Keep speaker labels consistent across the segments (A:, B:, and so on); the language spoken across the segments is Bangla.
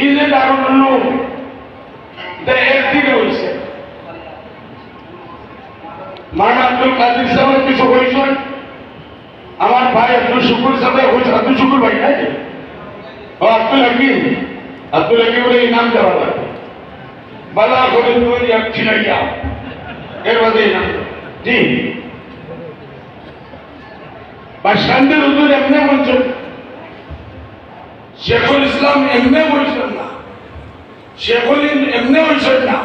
A: এই যে দারুণ উলুম এটা একদিকে হয়েছে মান আব্দুল কাদির সাহেব, কিছু হয়েছেন আমার ভাই আব্দুল শুকুর সাহেব হয়েছে। আব্দুল শুকুর ভাই নাই ও, আব্দুল হাকিম। আব্দুল হাকিম বলে ইনাম দেওয়া লাগবে বালা করে তুই এক ছিলাইয়া এর বাদে বা শান্তির হুজুর এমনি শেখুল ইসলাম এমনি বলছেন না। শেখুল এমনি বলছেন না।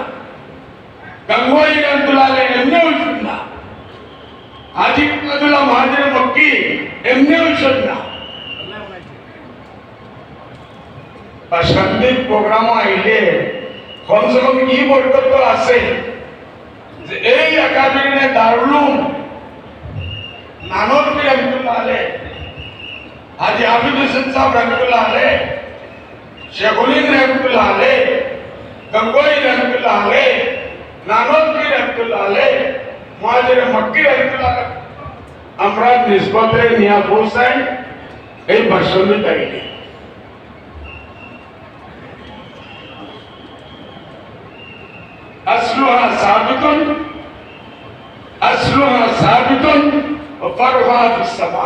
A: গঙ্গোই রহমতুল্লাহ এমনি বলছেন না। হাজি আব্দুল্লাহ মহাজির মক্কি এমনি বলছেন না। বা শান্তির প্রোগ্রাম আইলে কমসে কম ই বরকত আছে যে এই একাডেমিনে দারুলুম নানরবি রহমতুল্লাহ আলে आज आबिद हुसैन साहब रहमतुल्ला आले शेखुलीन रहमतुल्ला आले गंगोई रहमतुल्ला आले नानोतकी रहमतुल्ला आले मुहाजिर मक्की रहमतुल्ला आले আমরা নিসবতে নিয়াজ হোসেন এই ভাষণে থাকি আসলুহা সাবিতুন আসলুহা সাবিতুন ও ফারহা ফিস সামা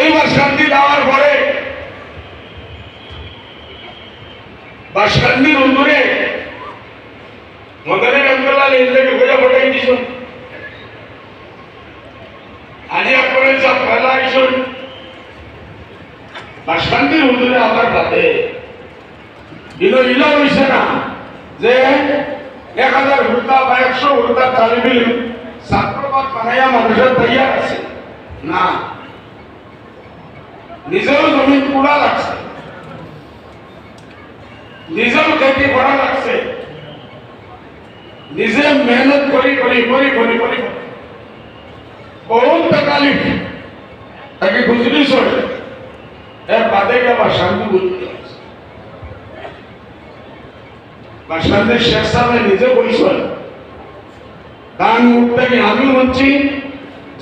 A: এইবার শান্তি দেওয়ার পরে বা শান্তির উন্দুরে মদনে রহমতুল্লাহ ইন্দ্রকে খোঁজা ফটাই দিছ আজি আপনার সব ফেলা আইসুন বা শান্তির উন্দুরে আমার বাদে ইলো ইলো হইছে না যে এক হাজার হুর্তা বা একশো হুর্তা তালিবিল ছাত্রবাদ বানাইয়া মানুষের তৈয়ার আছে। না। নিজেও জমিন পোড়া লাগছে। নিজেও খেতি করা লাগছে। নিজে মেহনত করি করি করি করি করি বহুত তাকে গুজরি চলে এর বাদে গেবা শান্তি বুঝতে বাসাদের শেখ সাহেব নিজে বলছেন মুখ থেকে আমি হচ্ছি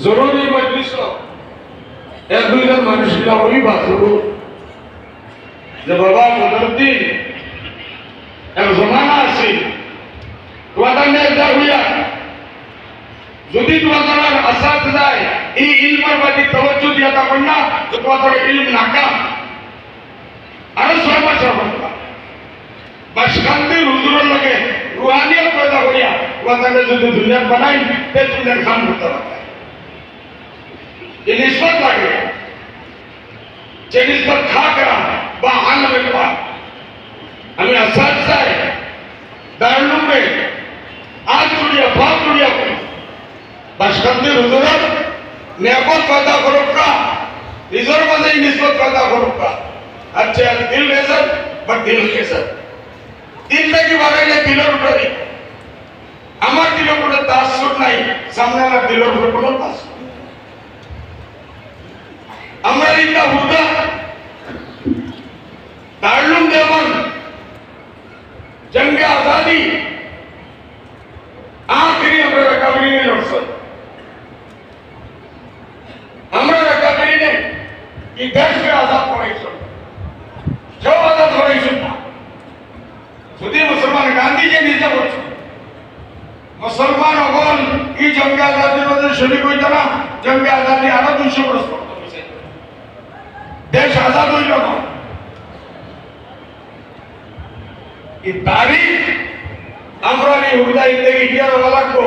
A: জরুরি মজলিস এক দুইজন মানুষগুলা ওই বাথরু যে বাবা বদরতি এক জমানা আছে। তোমাদের নেতা হইয়া, যদি তোমাদের আশা যায়, এই ইলমার বাদী তবজ্জু দিয়া তখন না, তো তোমাদের ইলম নাকাম আরও ছয় মাস হবে বা শান্তির হুজুরের লগে রুহানিয়ত পয়দা করিয়া ওয়াদাকে যদি দুনিয়া বানাই, তে দুনিয়ার কাম করতে পারবে ये निस्बत लगे যে নিসবত খা করা বা আনবে পা আমি আসাদ চাই দারুণ में आज जुड़िया बात जुड़िया करी বা শান্তির হুজুরের নিয়ামত পয়দা করুক কা নিজের মাঝে নিসবত পয়দা করুক কা আচ্ছা দিল রেজত বা দিল কেসত দিল নাকি বাড়াইলে দিলের উপরে আমার দিলের উপরে তাসুর নাই সামনে আমার দিলের উপরে কোনো তাসুর मुलींचा मुद्दा. ताळलून देवन जंग आजादी आखिरी हमारे रिकवरी ने लड़ सक हमारे रिकवरी ने ये देश में आजाद हो रही सुन जो आजाद हो रही सुनना सुधी मुसलमान गांधी जी नीचे बोल मुसलमान अगोल ही जंग आजादी मध्ये शरीक होताना जंग आजादी आला दुसरा प्रश्न দেশ আজাদ হইল এই তারিখ আমরা এই হুদা ইন্দেগি ইন্ডিয়া দেওয়া লাগবো।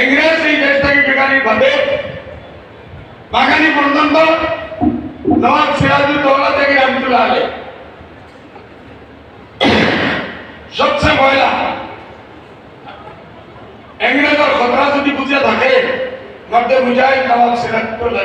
A: ইংরেজ এই দেশ থেকে বেকারি ভাবে বাগানি পর্যন্ত নবাব সিরাজুদ্দৌলা থেকে রহমতুল্লাহ আলী সবচেয়ে পয়লা, ইংরেজের খতরা যদি বুঝে থাকে, মধ্যে মুজাহিদ নবাব সিরাজউদ্দৌলা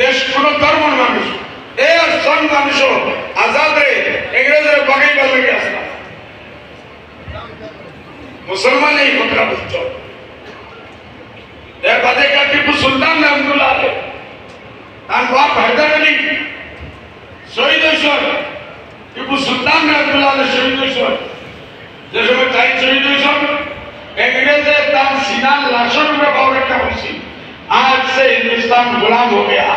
A: দেশ কোন ধর্ম মানুষ। এ আর সব মানুষ আজাদে ইংরেজের বাগাইবার লেগে আসলা মুসলমান এই কথাটা বুঝতে হবে এর বাদে টিপু সুলতান রহমতুল্লাহ আলে। তার বাপ হায়দার আলী, শহীদ হয়েছিল টিপু সুলতান রহমতুল্লাহ আলে শহীদ হয়েছিল যে সময় তাই শহীদ হয়েছিল ইংরেজের তার সিনার লাশের ব্যাপারে একটা হয়েছিল आज से हिंदुस्तान गुलाम हो गया